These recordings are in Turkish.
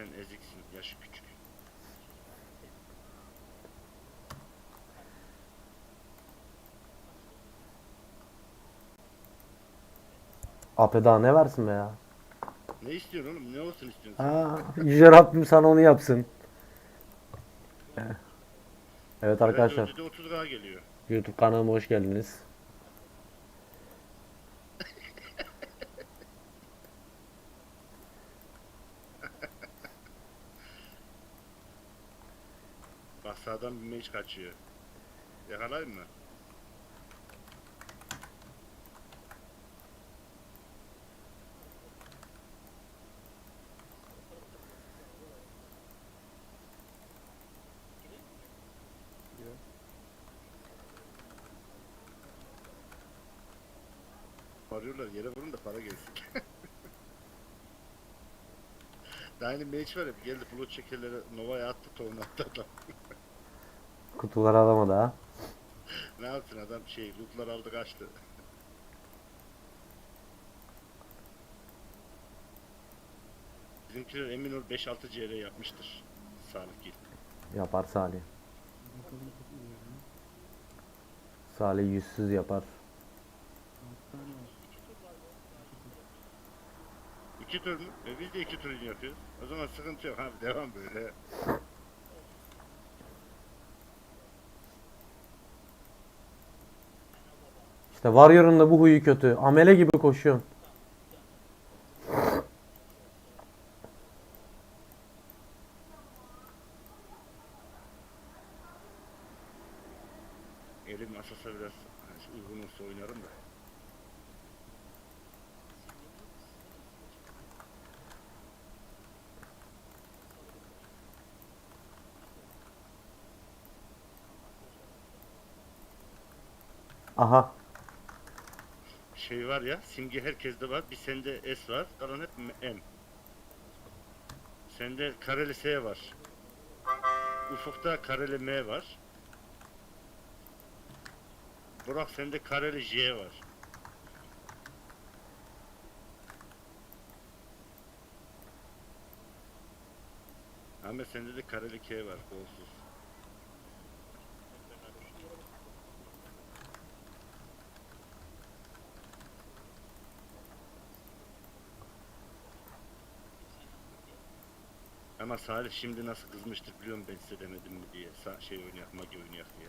sen eziksin. Yaşı küçük. Abi daha ne versin be ya? Ne istiyorsun oğlum? Ne olsun istiyorsun? Ha, Yüce Rabbim sana onu yapsın. Evet arkadaşlar. Ödede 30 lira geliyor. YouTube kanalıma hoş geldiniz. Bir mage kaçıyor. Yakalayayım mı? Varıyorlar yere vurun da para gelsin. Daha yeni var ya geldi flot şekerleri Nova'ya attı tohum attı adam. Kutuları alamadı ha. Ne yapsın adam şey lootlar aldı kaçtı. Bizimkiler emin ol 5-6 CR yapmıştır. Sağlık git. Yapar Salih. Salih yüzsüz yapar. İki tur mu? E biz de iki tur yapıyoruz. O zaman sıkıntı yok abi devam böyle. İşte Warrior'ın da bu huyu kötü. Amele gibi koşuyorsun. Elim asasa biraz hani uygun olsa oynarım da. Aha. Şey var ya simge herkeste var. Bir sende S var. Kalan hep M. Sende kareli S var. Ufukta kareli M var. Burak sende kareli J var. Ahmet sende de kareli K var kolsuz. Ama Salih şimdi nasıl kızmıştır biliyorum ben size demedim mi diye. Sa şey oynayak, magi oynayak diye.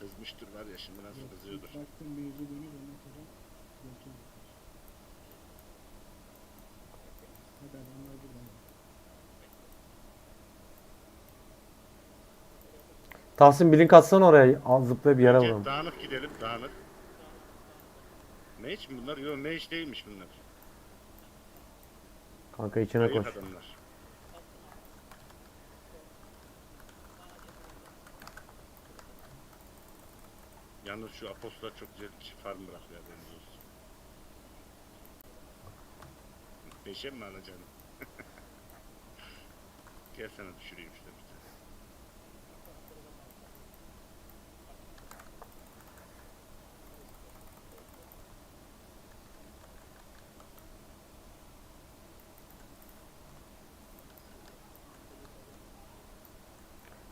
Kızmıştır var ya şimdi nasıl kızıyordur. Baktım bir yüzü dönüyor ondan sonra gitmiş. Hadi adamlar burada. Tahsin blink atsana oraya. Al zıplayıp yere Önce vuralım. dağınık gidelim dağınık. Mage mi bunlar? Yok mage değilmiş bunlar. Kanka içine koş. adamlar. Yalnız şu apostlar çok güzel farm bırakıyor haberiniz olsun. Beşe mi alacaksın? Gel sana düşüreyim işte bir tane.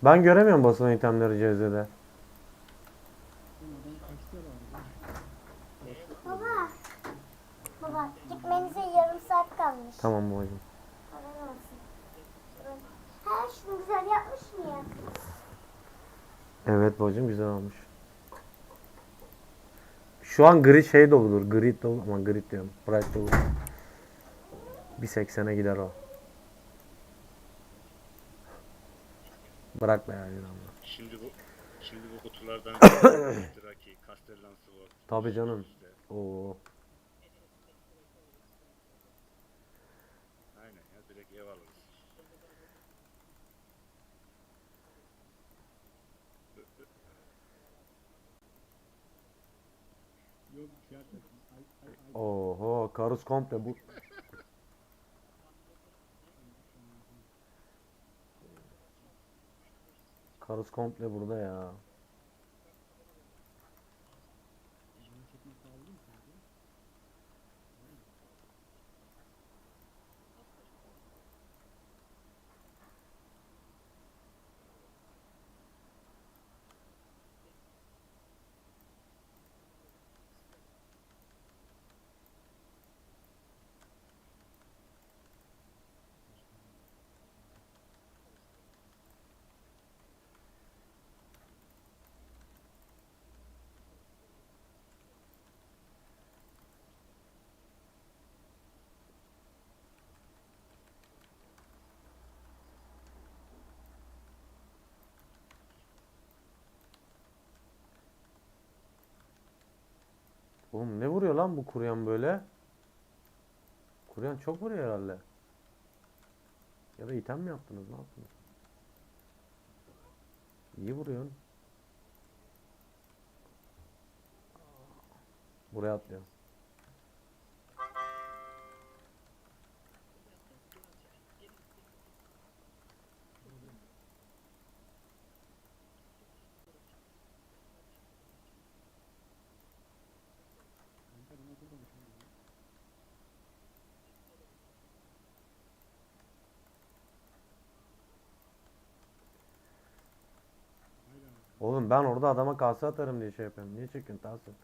Ben göremiyorum basılan itemleri CZ'de. Baba. Baba gitmenize yarım saat kalmış. Tamam babacığım. Haberin olsun. Ha şunu güzel yapmış mı ya? Evet babacığım güzel olmuş. Şu an grid şey doludur. Grid dolu. Aman grid diyorum. Bright dolu. Bir 80'e gider o. Bırak be ya İnanma. Şimdi bu şimdi bu kutulardan Draki, Castellan Sword. Tabii canım. Oo. Aynen ya direkt ev alırız. Oho. Karus komple bu. Karus komple burada ya. Oğlum ne vuruyor lan bu kuryan böyle? Kuryan çok vuruyor herhalde. Ya da item mi yaptınız? Ne yaptınız? İyi vuruyorsun. Buraya atlıyor. Oğlum ben orada adama kase atarım diye şey yapıyorum. Niye çekiyorsun Tahsin?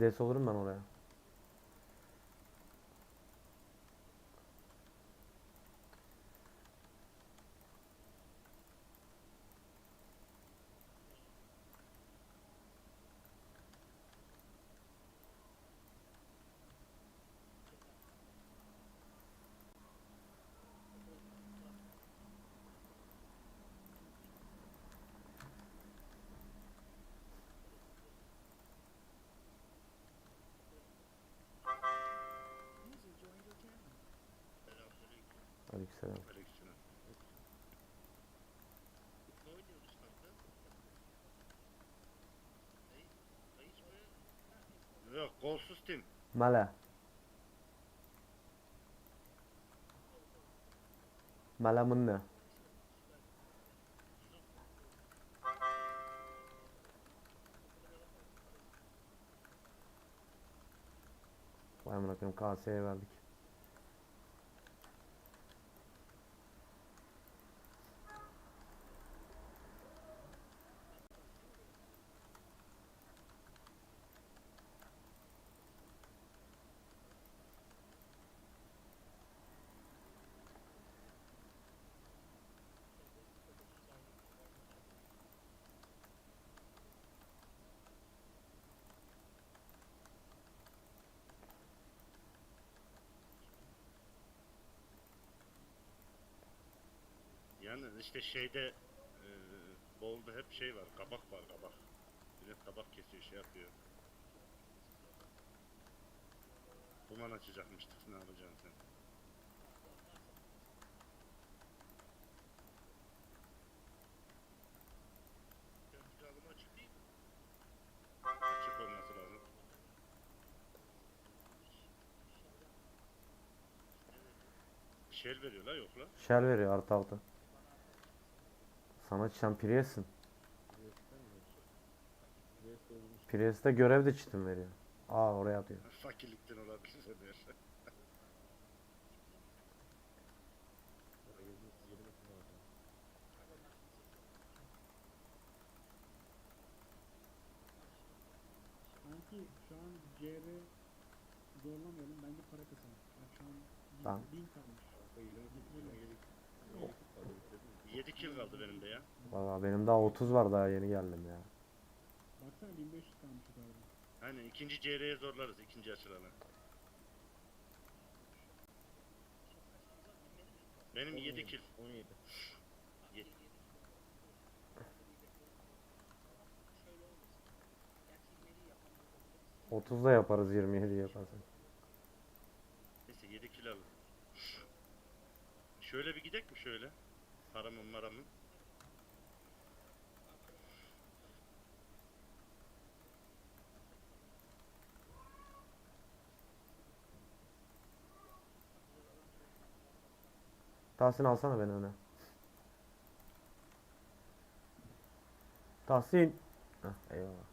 Des olurum ben oraya. Aleykümselam. Yok, golsuz tim. Mele. Mele mınne. Vay amına koyayım kaseye verdik. Yani işte şeyde e, bolda hep şey var, kabak var kabak. Millet kabak kesiyor, şey yapıyor. Duman açacakmıştık, ne yapacaksın sen? Olması lazım. Şel veriyorlar yok la. Shell veriyor artı altı. Sana çan Prius'ın. Prius'ta görev de çitim veriyor. Aa oraya atıyor. Fakirlikten olabilir der. Sanki şu an CR zorlamayalım. Bence para kasalım. Bak şu an Tamam. bin kalmış. Bitirelim. 7 kill kaldı benim de ya. Valla benim daha 30 var daha yeni geldim ya. Baksana 1500 kalmış yukarıda. Aynen ikinci CR'ye zorlarız ikinci açılanı. Benim 7 kill. 17. 7. Cık, 30 da yaparız 27 yaparsan. Neyse 7 kill alın. Şöyle bir gidek mi şöyle? Paramın maramın. Tahsin alsana beni öne. Tahsin. Heh, eyvallah.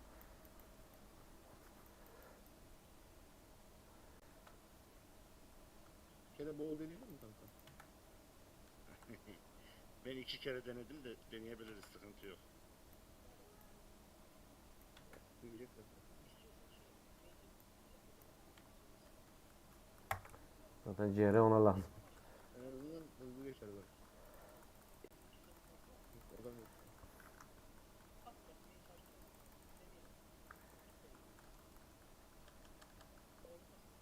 Kere bol deneyelim mi kanka? Ben iki kere denedim de deneyebiliriz sıkıntı yok. Zaten CR ona lazım. En azından hızlı geçer bak. Oradan yok.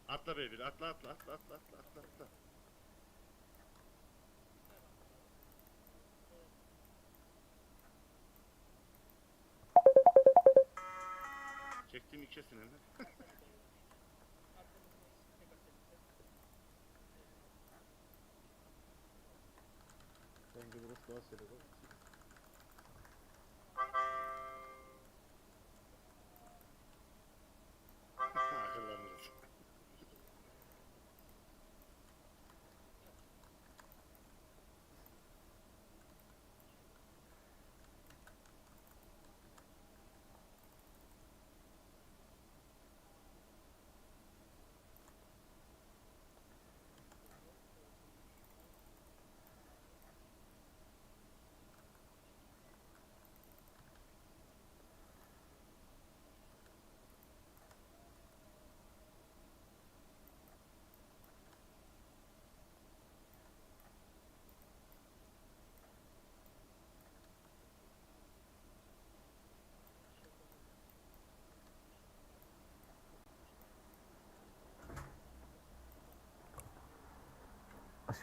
Atla be bir atla atla atla atla atla atla içe sinirler. Bence burası daha seri bak.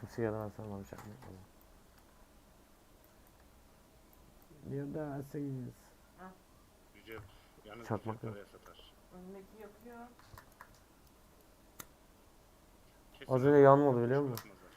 Bana bir çakmak alayım. Bir dersiniz. Güzel. Yalnız Çakmak yok. paraya satar. Önündeki yakıyor. Kesin Az önce yanmadı biliyor musun? bakmazlar.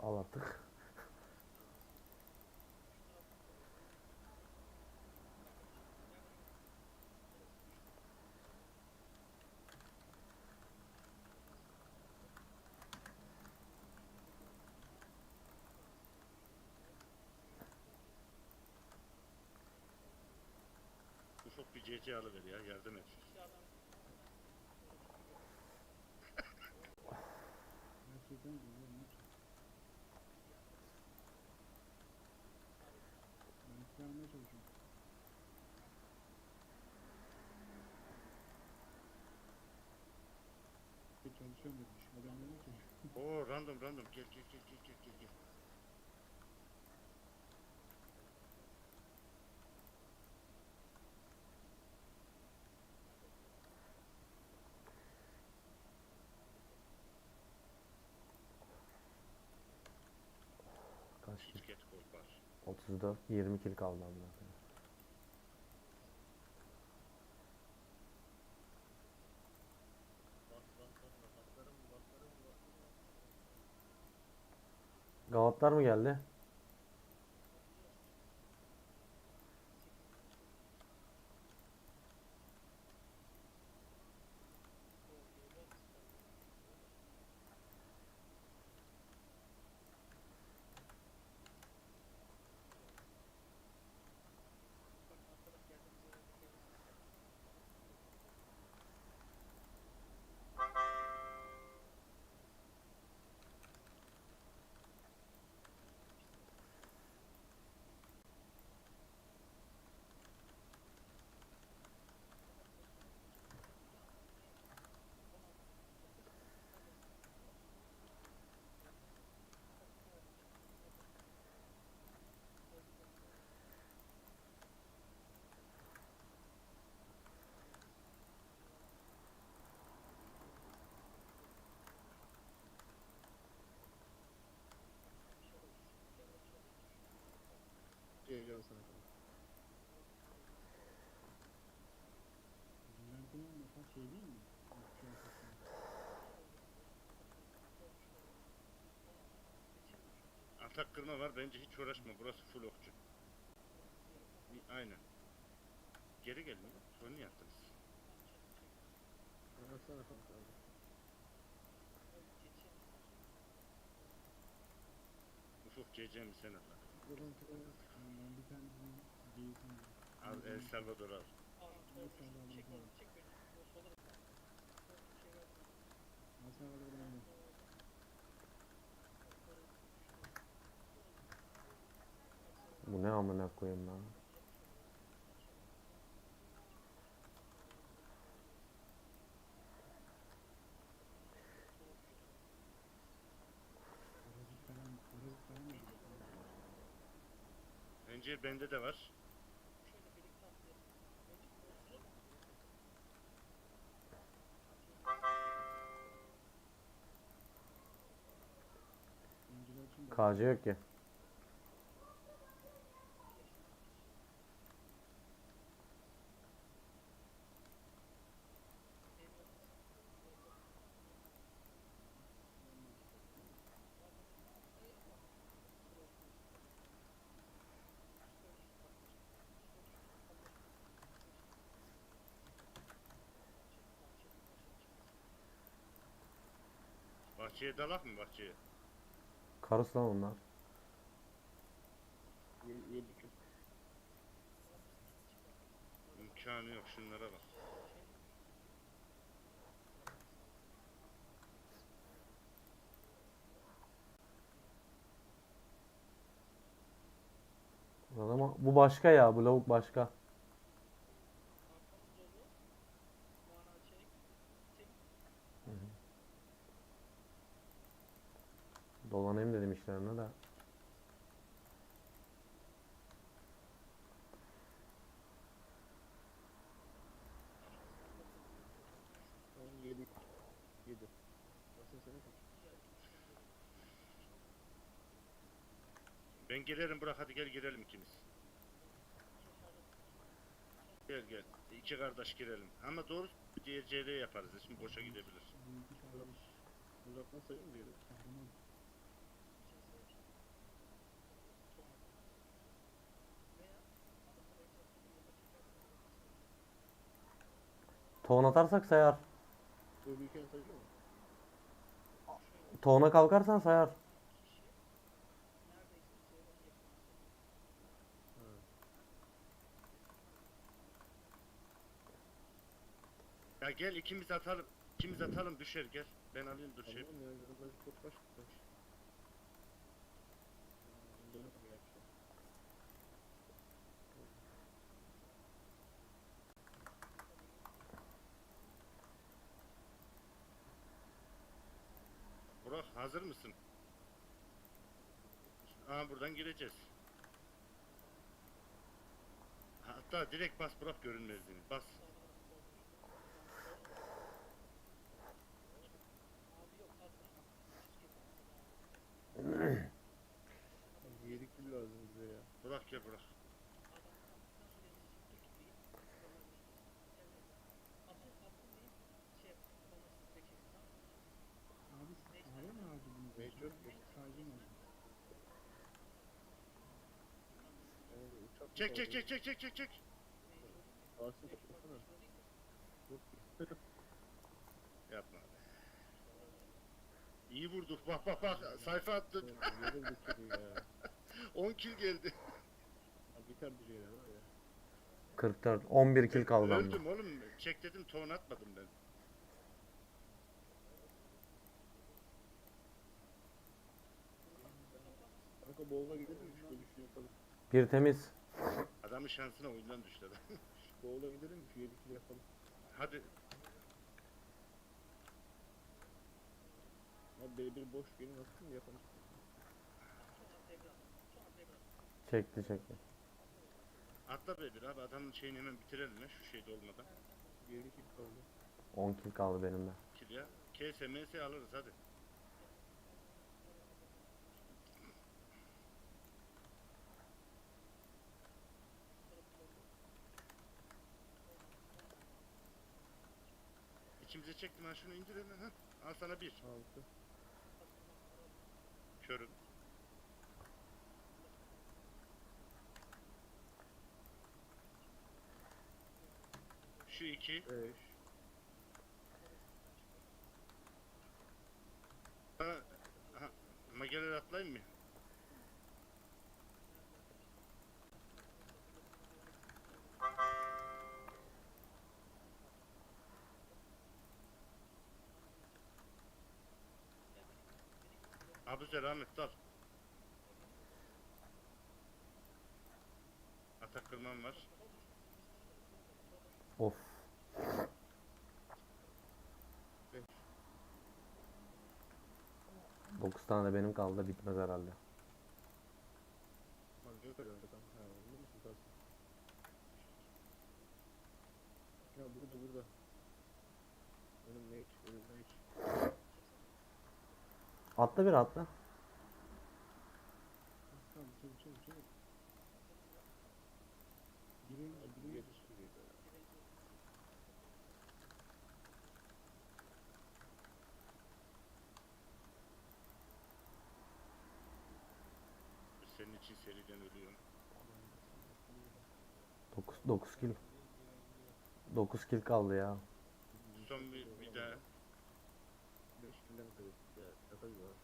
Al artık. Ufuk bir CC alıver ya yardım et. Çalışıyorum. Demiş. Adam dedi ki. Oo random random gel gel gel gel gel gel 34, 20 kill kaldı amına. Galatlar mı geldi? Mesela şey değil mi? Atak kırma var bence hiç uğraşma burası full okçu. Aynen. Geri gelin. Sonra niye yaptınız? Kanka. Ufuk mi sen at Al El Salvador. Bu ne amına koyayım lan? Bende de var. KC yok ki. Bahçeye dalak mı bahçeye? Karus lan onlar. Yedi, kül. İmkanı yok şunlara bak. Ama bu başka ya. Bu lavuk başka. Dolanayım dedim işlerine de. Ben girerim bırak hadi gel girelim ikimiz. Gel gel. İki kardeş girelim. Ama doğru diğer CR yaparız. Şimdi boşa gidebilir. Uzaktan sayayım mı Toğun atarsak sayar. Toğuna kalkarsan sayar. Ya gel ikimiz atalım. İkimiz atalım düşer gel. Ben alayım dur şey. Tamam ya. Biraz çok baş tutmuş. Dönüp yapacağım. Burak hazır mısın? Aa buradan gireceğiz. Hatta direkt bas Burak görünmezliğini. Bas. Yedi kül lazım bize ya. Burak gel Burak. Abi kahve mi harcadınız? Mecbur. Sadece mi harcadınız? Yani uçak mı Çek çek çek çek çek çek çek. Yapma. İyi vurduk. Bak bak bak. Sayfa attı. Yedi bu kül ya. 10 kill geldi. Biter bir şey var ya. 44. 11 kill kaldı bende. Öldüm oğlum. Çek dedim ton atmadım ben. Bir temiz. Adamın şansına oyundan düştü adam. Bowl'a gidelim kül yapalım. Hadi. Abi B1 boş gelin nasıl mı yapalım? Çekti çekti. Atla be bir abi. Adamın şeyini hemen bitirelim ya. Şu şeyde olmadan. Yedi kül kaldı. 10 kill kaldı benim de. Kill ya. KS MS alırız hadi. Çektim ha şunu indir ha. Al sana bir. Altı. Körüm. Şu iki. Beş. Abuzer Ahmet dal. Atak kırmam var. Of. Beş. 9 tane de benim kaldı. Bitmez herhalde. Ya burada burada. Önüm ne hiç? Önüm ne hiç? Atla bir atla. Senin için seriden ölüyorum. 9 9 kill. 9 kill kaldı ya. Son bir, bir daha. 5 kilden kaybettik ya. Şaka.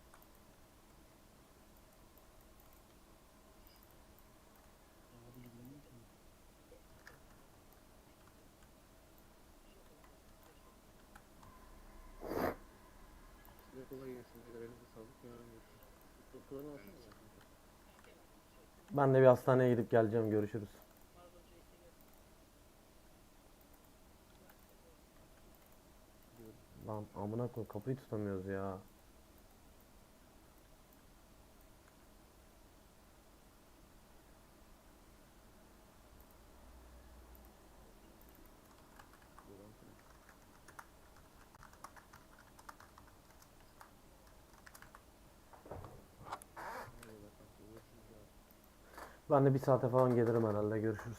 Ben de bir hastaneye gidip geleceğim. Görüşürüz. Lan amına koy kapıyı tutamıyoruz ya. Buradan sonra. Eyvallah kanka, görüşürüz abi. Ben de bir saate falan gelirim herhalde. Görüşürüz.